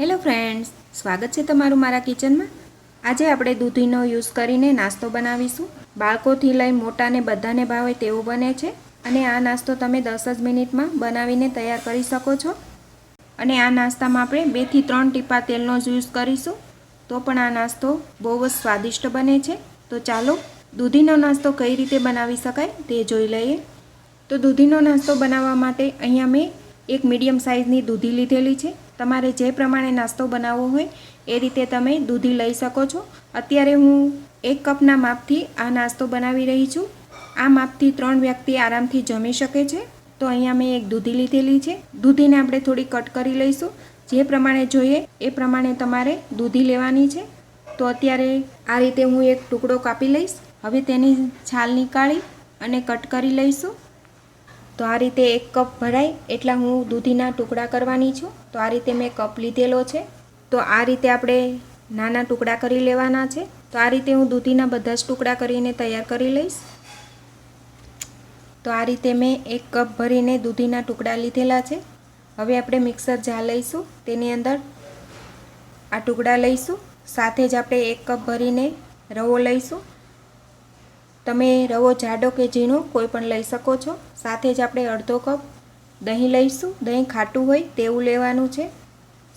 Hello friends સ્વાગત છે તમારું મારા કિચનમાં. આજે આપણે દૂધીનો યુઝ કરીને નાસ્તો બનાવીશું. બાળકોથી લઈ મોટાને બધાને ભાવે તેવો બને છે. અને આ નાસ્તો તમે દસ જ મિનિટમાં બનાવીને તૈયાર કરી શકો છો. અને આ નાસ્તામાં આપણે બેથી ત્રણ ટીપા તેલનો જ યુઝ કરીશું. તો પણ આ નાસ્તો બહુ જ સ્વાદિષ્ટ બને છે. તો ચાલો, દૂધીનો નાસ્તો કઈ રીતે બનાવી શકાય તે જોઈ લઈએ. તો દૂધીનો નાસ્તો બનાવવા માટે અહીંયા મેં એક મીડિયમ સાઇઝની દૂધી લીધેલી છે. તમારે જે પ્રમાણે નાસ્તો બનાવવો હોય, એ રીતે તમે દૂધી લઈ શકો છો. અત્યારે હું એક કપના માપથી આ નાસ્તો બનાવી રહી છું. આ માપથી ત્રણ વ્યક્તિ આરામથી જમી શકે છે. તો અહીંયા મેં એક દૂધી લીધેલી છે. દૂધીને આપણે થોડી કટ કરી લઈશું. જે પ્રમાણે જોઈએ, એ પ્રમાણે તમારે દૂધી લેવાની છે. તો અત્યારે આ રીતે હું એક ટુકડો કાપી લઈશ. હવે તેની છાલ નીકાળી અને કટ કરી લઈશું. તો આ રીતે એક કપ ભરાય એટલા હું દૂધીના ટુકડા કરવાની છું. તો આ રીતે મેં કપ લીધેલો છે. તો આ રીતે આપણે નાના ટુકડા કરી લેવાના છે. તો આ રીતે હું દૂધીના બધા જ ટુકડા કરીને તૈયાર કરી લઈશ. તો આ રીતે મેં એક કપ ભરીને દૂધીના ટુકડા લીધેલા છે. હવે આપણે મિક્સર જાર લઈશું. તેની અંદર આ ટુકડા લઈશું. સાથે જ આપણે એક કપ ભરીને રવો લઈશું. તમે રવો જાડો કે ઝીણો કોઈ પણ લઈ શકો છો. સાથે જ આપણે અડધો કપ દહીં લઈશું. દહીં ખાટું હોય તેવું લેવાનું છે.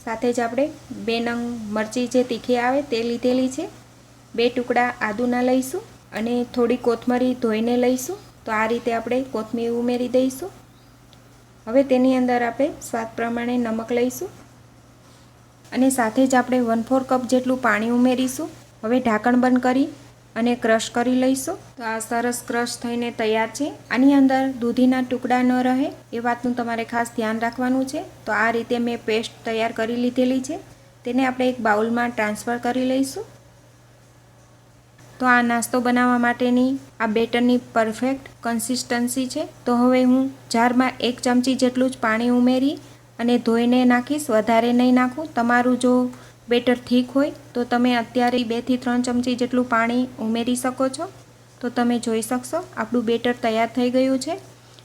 સાથે જ આપણે બે નંગ મરચી જે તીખી આવે તે લીધેલી છે. બે ટુકડા આદુના લઈશું અને થોડી કોથમરી ધોઈને લઈશું. તો આ રીતે આપણે કોથમીર ઉમેરી દઈશું. હવે તેની અંદર આપણે સ્વાદ પ્રમાણે નમક લઈશું. અને સાથે જ આપણે વન ફોર કપ જેટલું પાણી ઉમેરીશું. હવે ઢાંકણ બંધ કરી અને ક્રશ કરી લઈશું. તો આ સરસ ક્રશ થઈને તૈયાર છે. આની અંદર દૂધીના ટુકડા ન રહે, એ વાતનું તમારે ખાસ ધ્યાન રાખવાનું છે. તો આ રીતે મેં પેસ્ટ તૈયાર કરી લીધેલી છે. તેને આપણે એક બાઉલમાં ટ્રાન્સફર કરી લઈશું. તો આ નાસ્તો બનાવવા માટેની આ બેટરની પરફેક્ટ કન્સિસ્ટન્સી છે. તો હવે હું જારમાં એક ચમચી જેટલું જ પાણી ઉમેરી અને ધોઈને નાખીશ. વધારે નહીં નાખું. તમારું જો બેટર થીક હોય, તો તમે અત્યારે બેથી ત્રણ ચમચી જેટલું પાણી ઉમેરી શકો છો. તો તમે જોઈ શકશો, આપણું બેટર તૈયાર થઈ ગયું છે.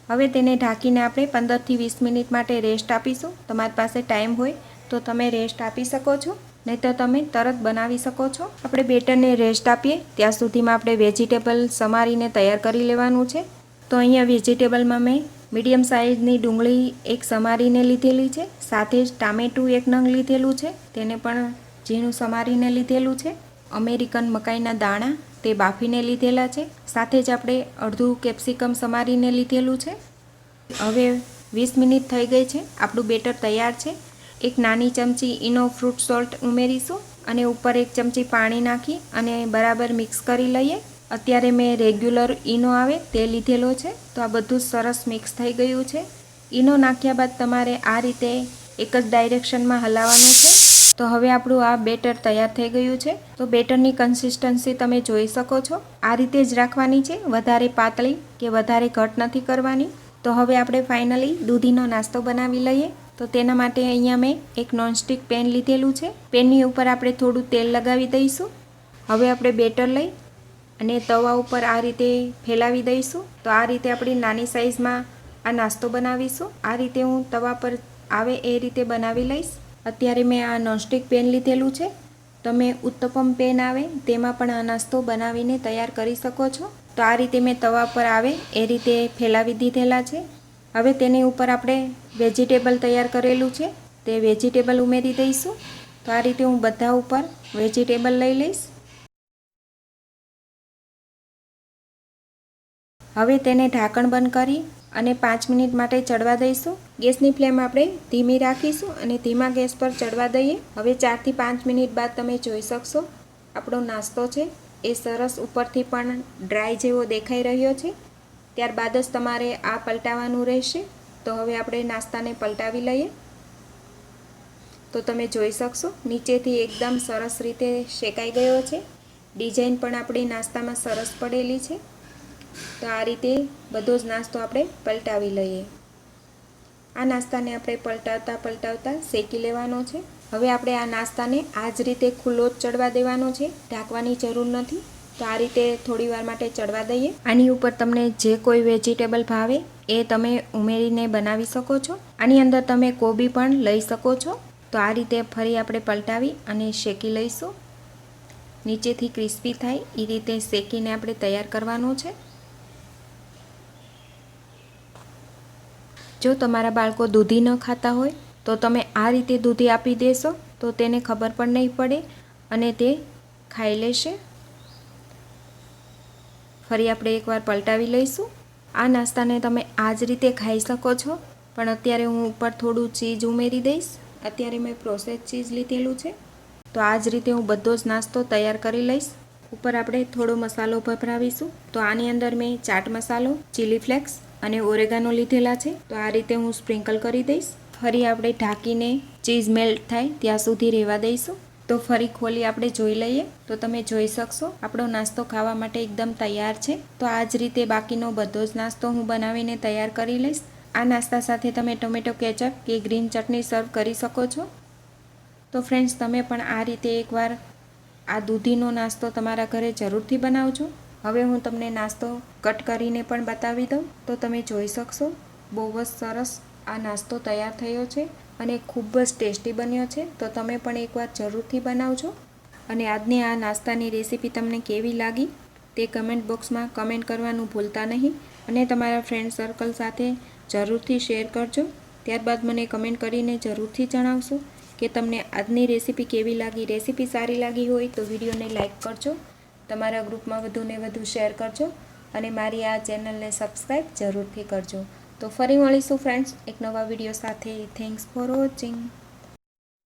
હવે તેને ઢાંકીને આપણે પંદરથી વીસ મિનિટ માટે રેસ્ટ આપીશું. તમારી પાસે ટાઈમ હોય, તો તમે રેસ્ટ આપી શકો છો. નહીં તો તમે તરત બનાવી શકો છો. આપણે બેટરને રેસ્ટ આપીએ, ત્યાં સુધીમાં આપણે વેજીટેબલ સમારીને તૈયાર કરી લેવાનું છે. તો અહીંયા વેજીટેબલમાં મેં મીડિયમ સાઇઝની ડુંગળી એક સમારીને લીધેલી છે, સાથે જ ટામેટું એક નંગ લીધેલું છે, તેને પણ ઝીણું સમારીને લીધેલું છે. અમેરિકન મકાઈના દાણા તે બાફીને લીધેલા છે, સાથે જ આપણે અડધું કેપ્સિકમ સમારીને લીધેલું છે. હવે વીસ મિનિટ થઈ ગઈ છે, આપણું બેટર તૈયાર છે. એક નાની ચમચી ઇનો ફ્રૂટ સોલ્ટ ઉમેરીશું અને ઉપર એક ચમચી પાણી નાખી અને બરાબર મિક્સ કરી લઈએ. અત્યારે મેં રેગ્યુલર ઈનો આવે તે લીધેલો છે. તો આ બધું સરસ મિક્સ થઈ ગયું છે. ઈનો નાખ્યા બાદ તમારે આ રીતે એક જ ડાયરેક્શનમાં હલાવવાનું છે. તો હવે આપણું આ બેટર તૈયાર થઈ ગયું છે. તો બેટરની કન્સિસ્ટન્સી તમે જોઈ શકો છો. આ રીતે જ રાખવાની છે. વધારે પાતળી કે વધારે ઘટ નથી કરવાની. તો હવે આપણે ફાઇનલી દૂધીનો નાસ્તો બનાવી લઈએ. તો તેના માટે અહીંયા મેં એક નોનસ્ટિક પેન લીધેલું છે. પેનની ઉપર આપણે થોડું તેલ લગાવી દઈશું. હવે આપણે બેટર લઈ અને તવા ઉપર આ રીતે ફેલાવી દઈશું. તો આ રીતે આપણી નાની સાઇઝમાં આ નાસ્તો બનાવીશું. આ રીતે હું તવા પર આવે એ રીતે બનાવી લઈશ. અત્યારે મેં આ નોનસ્ટિક પેન લીધેલું છે. તમે ઉત્તપમ પેન આવે તેમાં પણ આ નાસ્તો બનાવીને તૈયાર કરી શકો છો. તો આ રીતે મેં તવા પર આવે એ રીતે ફેલાવી દીધેલા છે. હવે તેની ઉપર આપણે વેજીટેબલ તૈયાર કરેલું છે. તે વેજીટેબલ ઉમેરી દઈશું. તો આ રીતે હું બધા ઉપર વેજીટેબલ લઈ લઈશ. હવે તેને ઢાંકણ બંધ કરી અને પાંચ મિનિટ માટે ચડવા દઈશું. ગેસની ફ્લેમ આપણે ધીમી રાખીશું અને ધીમા ગેસ પર ચડવા દઈએ. હવે ચારથી પાંચ મિનિટ બાદ તમે જોઈ શકશો, આપણો નાસ્તો છે. એ સરસ ઉપરથી પણ ડ્રાય જેવો દેખાઈ રહ્યો છે. ત્યારબાદ જ તમારે આ પલટાવવાનું રહેશે. તો હવે આપણે નાસ્તાને પલટાવી લઈએ. તો તમે જોઈ શકશો, નીચેથી એકદમ સરસ રીતે શેકાઈ ગયો છે. ડિઝાઇન પણ આપણી નાસ્તામાં સરસ પડેલી છે. તો આ રીતે બધો જ નાસ્તો આપણે પલટાવી લઈએ. આ નાસ્તાને આપણે પલટાવતા પલટાવતા શેકી લેવાનો છે. હવે આપણે આ નાસ્તાને આ જ રીતે ખુલ્લો જ ચડવા દેવાનો છે. ઢાંકવાની જરૂર નથી. તો આ રીતે થોડી વાર માટે ચડવા દઈએ. આની ઉપર તમને જે કોઈ વેજીટેબલ ભાવે એ તમે ઉમેરીને બનાવી શકો છો. આની અંદર તમે કોબી પણ લઈ શકો છો. તો આ રીતે ફરી આપણે પલટાવી અને શેકી લઈશું. નીચેથી ક્રિસ્પી થાય એ રીતે શેકીને આપણે તૈયાર કરવાનો છે. જો તમારા બાળકો દૂધી ન ખાતા હોય, તો તમે આ રીતે દૂધી આપી દેશો, તો તેને ખબર પણ નહીં પડે અને તે ખાઈ લેશે. ફરી આપણે એકવાર પલટાવી લઈશું. આ નાસ્તાને તમે આ જ રીતે ખાઈ શકો છો, પણ અત્યારે હું ઉપર થોડું ચીઝ ઉમેરી દઈશ. અત્યારે મેં પ્રોસેસ ચીઝ લીધેલું છે. તો આ જ રીતે હું બધો જ નાસ્તો તૈયાર કરી લઈશ. ઉપર આપણે થોડો મસાલો ભભરાવીશું. તો આની અંદર મેં ચાટ મસાલો ચીલી ફ્લેક્સ અને ઓરેગાનો લીધેલા છે. તો આ રીતે હું સ્પ્રિંકલ કરી દઈશ. ફરી આપણે ઢાંકીને ચીઝ મેલ્ટ થાય ત્યાં સુધી રહેવા દઈશું. તો ફરી ખોલી આપણે જોઈ લઈએ. તો તમે જોઈ શકશો, આપણો નાસ્તો ખાવા માટે એકદમ તૈયાર છે. તો આ જ રીતે બાકીનો બધો જ નાસ્તો હું બનાવીને તૈયાર કરી લઈશ. આ નાસ્તા સાથે તમે ટોમેટો કેચઅપ કે ગ્રીન ચટણી સર્વ કરી શકો છો. તો ફ્રેન્ડ્સ, તમે પણ આ રીતે એકવાર આ દૂધીનો નાસ્તો તમારા ઘરે જરૂરથી બનાવજો. હવે હું તમને નાસ્તો કટ કરીને પણ બતાવી દઉં. તો તમે જોઈ શકશો, બહુ જ સરસ આ નાસ્તો તૈયાર થયો છે અને ખૂબ જ ટેસ્ટી બન્યો છે. તો તમે પણ એકવાર જરૂરથી બનાવજો. અને આજની આ નાસ્તાની રેસીપી તમને કેવી લાગી તે કમેન્ટ બોક્સમાં કમેન્ટ કરવાનું ભૂલતા નહીં. અને તમારા ફ્રેન્ડ સર્કલ સાથે જરૂરથી શેર કરજો. ત્યારબાદ મને કમેન્ટ કરીને જરૂરથી જણાવશો કે તમને આજની રેસીપી કેવી લાગી, રેસીપી સારી લાગી હોય તો વિડીયોને લાઇક કરજો. તમારા ગ્રુપમાં વધુને વધુ શેર કરજો અને મારી આ ચેનલને સબસ્ક્રાઈબ જરૂરથી કરજો. તો ફરી મળીશું ફ્રેન્ડ્સ એક નવા વીડિયો સાથે. Thanks for watching